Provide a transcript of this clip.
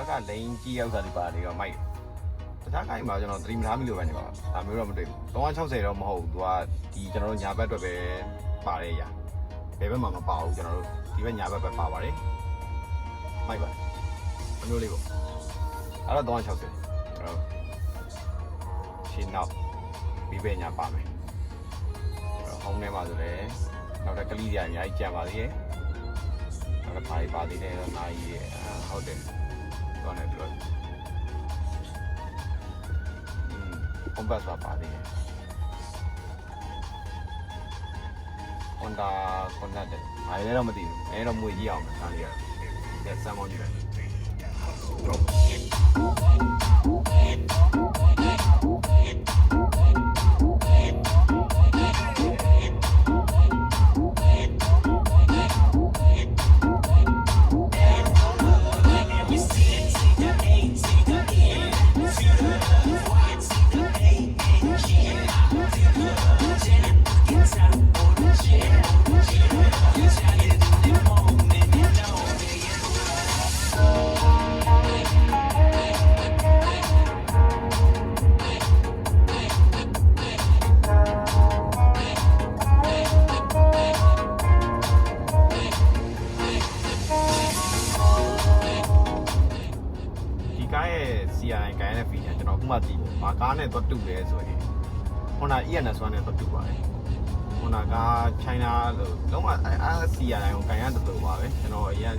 ဘက်ကလိန်ကြီးရောက်စားဒီပါလေးတော့မိုက်တခြားကိုင်းမှာကျွန်တော်သတိမထားမိလို့ပဲနေပါဒါမျိုးတော့မတွေ့ဘူး360တော့မဟုတ်ဘူးသူကဒီကျွန်တော်တို့ညာဘက်အတွက်ပဲပါတဲ့အရာဘယ်ဘက်မှမပါဘူးကျွန်တော်တို့ဒီဘက်ညာဘက်ပဲပါပါတယ်မိုက်ပါအမျိုးလေးပေါ့အဲ့တော့360ကျွန်တော်ရှင်းနောက်ပြီးပဲညာပါမယ်ဟောင်းထဲမှာဆိုလည်းနောက်တစ်ကလေးကြီးအများကြီးကြံပါသေးတယ်နောက်တစ်ခါးပါသေးတယ်နားကြီးရဲ့ဟုတ်တယ် တော့လည်းပြောอืม compass ပါပါသေးတယ် Honda Honda တဲ့ဘာလဲတော့မသိဘူးအဲတော့မွေကြီးအောင်မယ်သားလေးရတယ်စမ်းမောင်းကြည့်လိုက် ကားရဲ့ CRI ကားရဲ့ feature ကျွန်တော်ခုမှကြည့်ဘူး။ဘာကားနဲ့တော့တူလဲဆိုရင် Honda ENS နဲ့တော့တူပါတယ်။ Honda ကား China လို့လုံးဝအဲ CRI ကိုကန်ရတူပါပဲ။ကျွန်တော်အရင်